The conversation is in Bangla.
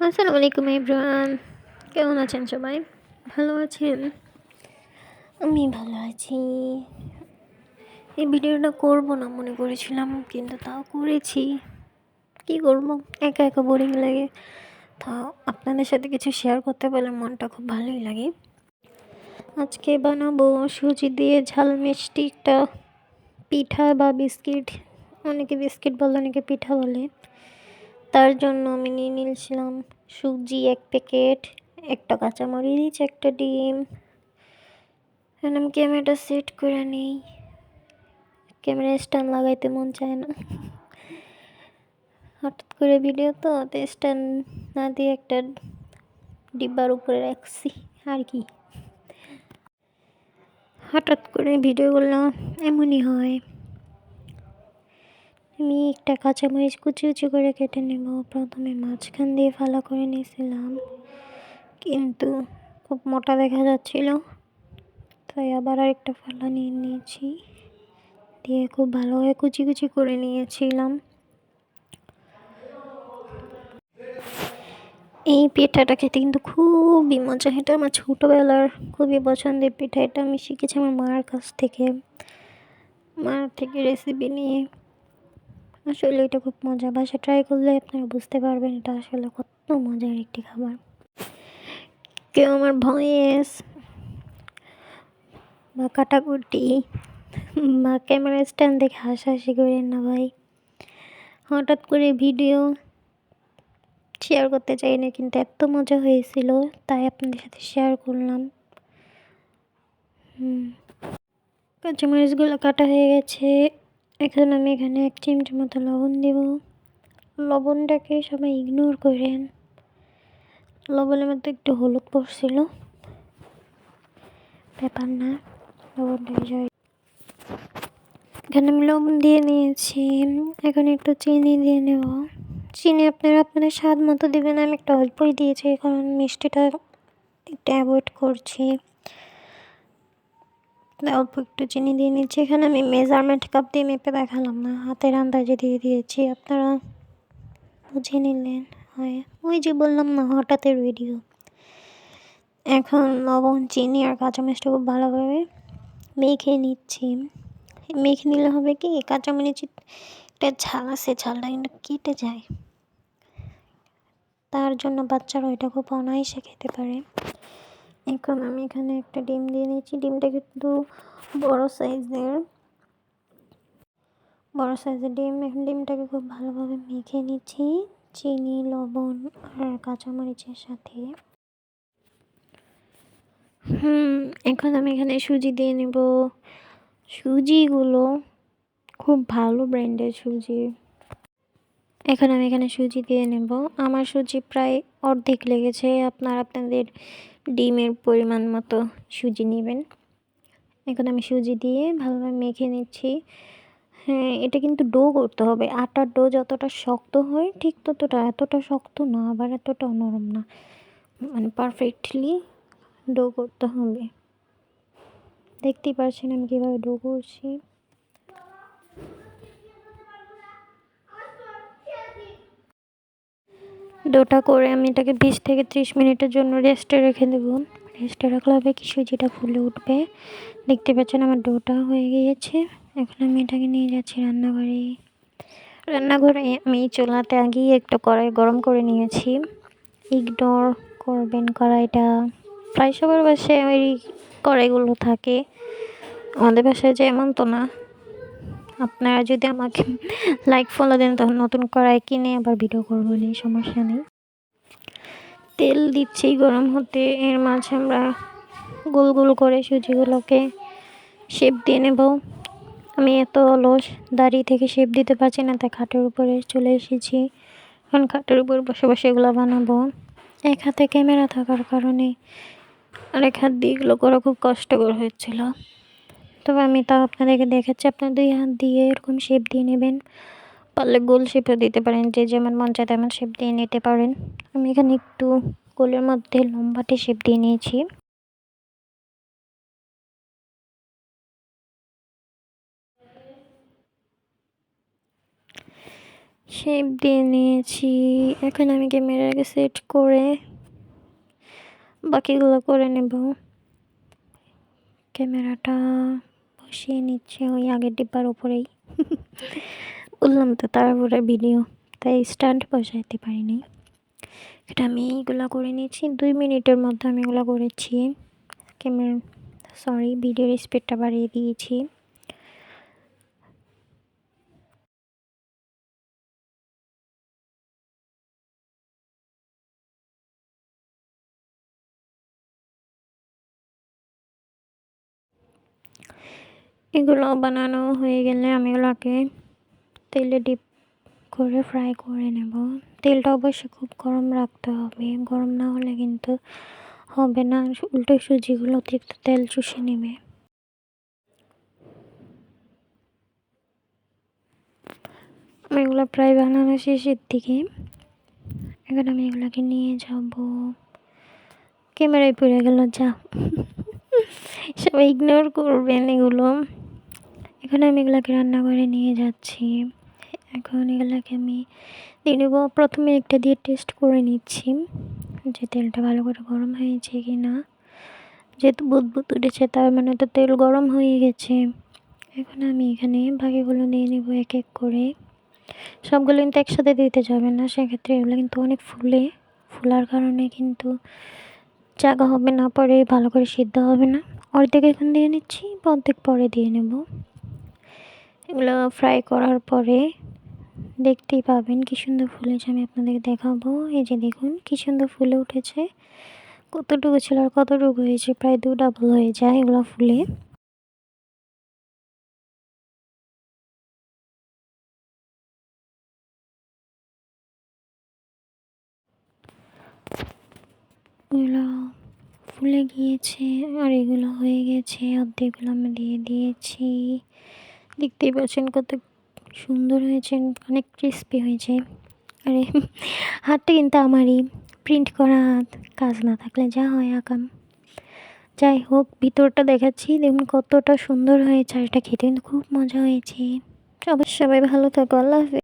আসসালামু আলাইকুম ইব্রান কেমন আছেন সবাই? ভালো আছেন? আমি ভালো আছি। এই ভিডিওটা করব না, মনে করেছিলাম, কিন্তু তাও করেছি। কি করব? একা একা বোরিং লাগে। তা আপনাদের সাথে কিছু শেয়ার করতে পারলে মনটা খুব ভালোই লাগে। আজকে বানাবো সুজি দিয়ে ঝাল মিষ্টি একটা পিঠা বা বিস্কিট। অনেকে বিস্কিট বলে, অনেকে পিঠা বলে। তার জন্য আমি নিয়ে নিয়েছিলাম সুজি এক প্যাকেট, একটা কাঁচামরিচ, একটা ডিম। এখন ক্যামেরাটা সেট করে নিই। ক্যামেরা স্ট্যান্ড লাগাইতে মন চায় না। হঠাৎ করে ভিডিও তো তো স্ট্যান্ড না দিয়ে একটা ডিব্বার উপরে রাখছি, আর কি। হঠাৎ করে ভিডিওগুলো এমনই হয়। আমি একটা কাঁচামরিচ কুচি কুচি করে কেটে নেব। প্রথমে মাঝখান দিয়ে ফালা করে নিয়েছিলাম। কিন্তু খুব মোটা দেখা যাচ্ছিল। তাই আবার আরেকটা ফালা নিয়ে নিয়েছি। দিয়ে খুব ভালোভাবে কুচি কুচি করে নিয়েছিলাম। এই পিঠাটা খেতে কিন্তু খুবই মজা। এটা আমার ছোটোবেলার খুবই পছন্দের পিঠা। এটা আমি শিখেছি আমার মার কাছ থেকে। মার থেকে রেসিপি নিয়ে। আসলে এটা খুব মজা বাসা। ট্রাই করলে আপনারা বুঝতে পারবেন এটা আসলে কত মজার একটি খাবার। কেউ আমার ভয়েস। বা কাটাকুটি। বা ক্যামেরা স্ট্যান্ড দেখে হাসাহাসি করেন না ভাই। হঠাৎ করে ভিডিও শেয়ার করতে চাই না, কিন্তু এত মজা হয়েছিল, তাই আপনাদের সাথে শেয়ার করলাম। কাঁচামরিচগুলো কাটা হয়ে গেছে। এখন আমি এখানে এক চিমটি মতো লবণ দেব। লবণটাকে সবাই ইগনোর করেন। লবণের মধ্যে একটু হলুদ পড়ছিল। ব্যাপার না লবণটা যায় এখানে আমি লবণ দিয়ে নিয়েছি। এখন একটু চিনি দিয়ে নেব। চিনি আপনারা আপনাদের স্বাদ মতো দেবেন। আমি একটু অল্পই দিয়েছি, কারণ মিষ্টিটা একটু অ্যাভয়েড করছি। অল্প একটু চিনি দিয়ে নিচ্ছি। এখানে আমি মেজারমেন্ট কাপ দিয়ে মেপে দেখালাম না। হাতের আন্দাজে দিয়ে দিয়েছি। আপনারা বুঝে নিলেন। হয়, ওই যে বললাম না, হঠাৎের ভিডিও এখন লবণ, চিনি আর কাঁচামরিচটা খুব ভালোভাবে মেখে নিচ্ছি। মেখে নিলে হবে কি কাঁচামরিচ একটা ঝাল আছে, ঝালটা কিন্তু কেটে যায়। তার জন্য বাচ্চারা ওইটা খুব অনায়াসে খেতে পারে। এখন আমি এখানে একটা ডিম দিয়ে নিয়েছি। ডিমটা কিন্তু বড় সাইজের। বড় সাইজের ডিম। এখন ডিমটাকে খুব ভালোভাবে মেখে নিচ্ছি। চিনি, লবণ আর কাঁচামরিচের সাথে। হুম, এখন আমি এখানে সুজি দিয়ে নেব। সুজিগুলো খুব ভালো ব্র্যান্ডের সুজি। এখন আমি এখানে সুজি দিয়ে নেব। আমার সুজি প্রায় অর্ধেক লেগেছে। আপনার আপনাদের ডিমের পরিমাণ মতো সুজি নেবেন। এখন আমি সুজি দিয়ে ভালোভাবে মেখে নিচ্ছি। হ্যাঁ এটা কিন্তু ডো করতে হবে। আটার ডো যতটা শক্ত হয়, ঠিক ততটা, এতটা শক্ত না, আবার এতটা নরম না। মানে পারফেক্টলি ডো করতে হবে। দেখতেই পারছেন আমি কীভাবে ডো করছি। ডোটা করে আমি এটাকে বিশ থেকে ত্রিশ মিনিটের জন্য রেস্টে রেখে দেবো। রেস্টে রাখলে হবে কি, সুজিটা ফুলে উঠবে। দেখতে পাচ্ছেন আমার ডোটা হয়ে গিয়েছে। এখন আমি এটাকে নিয়ে যাচ্ছি রান্নাঘরে। রান্নাঘরে আমি চুলাতে আগেই একটু কড়াই গরম করে নিয়েছি। ইগনোর করবেন কড়াইটা। প্রায় সবার বাসায় ওই কড়াইগুলো থাকে। আমাদের বাসায় যে এমন তো না। আপনারা যদি আমাকে লাইক ফলো দেন তখন নতুন কড়াই কিনে আবার ভিডিও করব নেই সমস্যা নেই। তেল দিচ্ছি গরম হতে, এর মাঝে আমরা গোল গোল করে সুজিগুলোকে শেপ দিয়ে নেব। আমি এত অলস দাঁড়িয়ে থেকে শেপ দিতে পারছি না, তাই খাটের উপরে চলে এসেছি। এখন খাটের উপর বসে বসে এগুলো বানাবো। এক হাতে ক্যামেরা থাকার কারণে আরেক হাত দিয়ে এগুলো করা খুব কষ্টকর হয়েছিল। তবে আমি তা আপনাদেরকে দেখাচ্ছি। আপনার দুই হাত দিয়ে এরকম শেপ দিয়ে নেবেন। পারলে গোল শেপও দিতে পারেন। যে যেমন মন চায় তেমন শেপ দিয়ে নিতে পারেন। আমি এখানে একটু গোলের মধ্যে লম্বাটে শেপ দিয়ে নিয়েছি। শেপ দিয়ে নিয়েছি। এখন আমি ক্যামেরাকে সেট করে বাকিগুলো করে নেব। ক্যামেরাটা বসিয়ে নিচ্ছে ওই আগের ডিব্বার ওপরেই বললাম তো তাড়াহুড়ার ভিডিও, তাই স্ট্যান্ড বসাইতে পারিনি এটা আমি এইগুলো করে নিয়েছি, দুই মিনিটের মধ্যে আমি এগুলো করেছি। ক্যামেরা সরি ভিডিওর স্পিডটা বাড়িয়ে দিয়েছি। এগুলো বানানো হয়ে গেলে আমি এগুলোকে তেলে ডিপ করে ফ্রাই করে নেব। তেলটা অবশ্যই খুব গরম রাখতে হবে। গরম না হলে কিন্তু হবে না। উল্টো সুজিগুলো অতিরিক্ত তেল চুষে নেবে। আমি এগুলো প্রায় বানানো শেষের দিকে। এখন আমি এগুলোকে নিয়ে যাব। ক্যামেরায় পড়ে গেল যা। সবাই ইগনোর করবেন এগুলো। এখন আমি এগুলোকে রান্না করে নিয়ে যাচ্ছি। এখন এগুলোকে আমি দিয়ে নেব প্রথমে একটা দিয়ে টেস্ট করে নিচ্ছি যে তেলটা ভালো করে গরম হয়েছে কি না যেহেতু বুদবুদ উঠেছে, তার মানে তো তেল গরম হয়ে গেছে। এখন আমি এখানে বাকিগুলো নিয়ে নেব এক এক করে। সবগুলো কিন্তু একসাথে দিতে যাবে না, সেক্ষেত্রে এগুলো কিন্তু অনেক ফুলে। ফুলার কারণে কিন্তু জায়গা হবে না, পরে ভালো করে সিদ্ধ হবে না। অর্ধেক এখন দিয়ে নিচ্ছি, অর্ধেক পরে দিয়ে নেব। এগুলো ফ্রাই করার পরে দেখতেই পাবেন কী সুন্দর ফুলেছে আমি আপনাদেরকে দেখাবো। এই যে দেখুন কী সুন্দর ফুলে উঠেছে। কতটুকু ছিল আর কতটুকু হয়েছে? প্রায় দু ডাবল হয়ে যায় এগুলো ফুলে। এগুলো ফুলে গিয়েছে আর এগুলো হয়ে গেছে। অর্ধেকগুলো আমি দিয়ে দিয়েছি। দেখতেই পাচ্ছেন কত সুন্দর হয়েছে, অনেক ক্রিস্পি হয়েছে। আরে, হাতটা কিন্তু আমারই। প্রিন্ট করা হাত কাজ না থাকলে যা হয় আঁকাম। যাই হোক, ভিতরটা দেখাচ্ছি, দেখুন কতটা সুন্দর হয়েছে, আর এটা খেতে কিন্তু খুব মজা হয়েছে। সবাই সবাই ভালো থাকো, আল্লাহ হাফেজ।